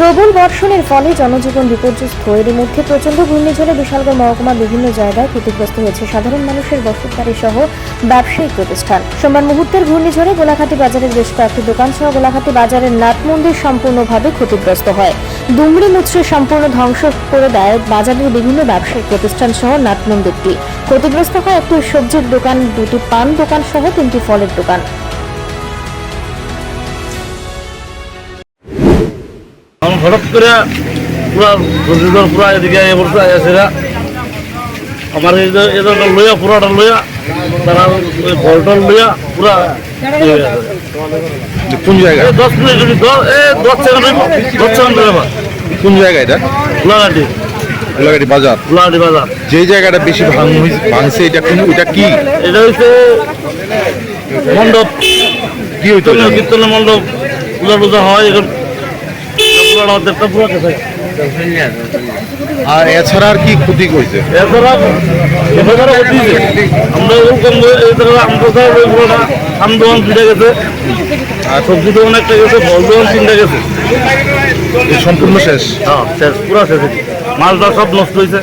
প্রবল বর্ষণের ফলে জনজীবন বিপর্যস্ত। এর মধ্যে প্রচণ্ড ঘূর্ণিঝড়ে বিশালগড় মহকুমার বিভিন্ন জায়গায় ক্ষতিগ্রস্ত হয়েছে সাধারণ মানুষের বসতবাড়ি সহ ব্যবসায়িক প্রতিষ্ঠান। সোমবার মুহূর্তের ঘূর্ণিঝড়ে গোলাঘাটি বাজারের বেশ কয়েকটি দোকান সহ গোলাঘাটি বাজারের নাট মন্দির সম্পূর্ণভাবে ক্ষতিগ্রস্ত হয়। দুমড়ি মুচড়ে সম্পূর্ণ ধ্বংস করে দেয় বাজারের বিভিন্ন ব্যবসায়িক প্রতিষ্ঠান সহ নাট মন্দিরটি ক্ষতিগ্রস্ত হয় একটি সবজির দোকান, দুটি পান দোকান সহ তিনটি ফলের দোকান। হঠাৎ করে পুরা ঘূর্ণিঝড় পুরা এদিকে এ বছর আসেরা আমার এটা লইয়া পুরাটা লইয়া তারা ওই বলটল লইয়া পুরা। কোন জায়গা? এই দশ মিনিট যদি দশ এ দশ সেকেন্ড হইব, দশ সেকেন্ড কোন জায়গা এটা? গোলাঘাটি। গোলাঘাটি বাজার। গোলাঘাটি বাজার। যে জায়গাটা বেশি ভাঙছে এটা কোন এটা কি? এটা হচ্ছে মণ্ডপ। কি হইতো কীর্তনের মণ্ডপ। পূজা টুজা হয় এখন পুরাটা দেড়টা পুরো গেছে আর এছাড়া আর কি ক্ষতি করছে এছাড়া এছাড়া আমরা ওরকম এছাড়া আমরা আম দোকান গেছে আর সবজি দোকান একটা গেছে ফল দোকান গেছে। সম্পূর্ণ শেষ? হ্যাঁ শেষ পুরা শেষ। মালটা সব নষ্ট হয়েছে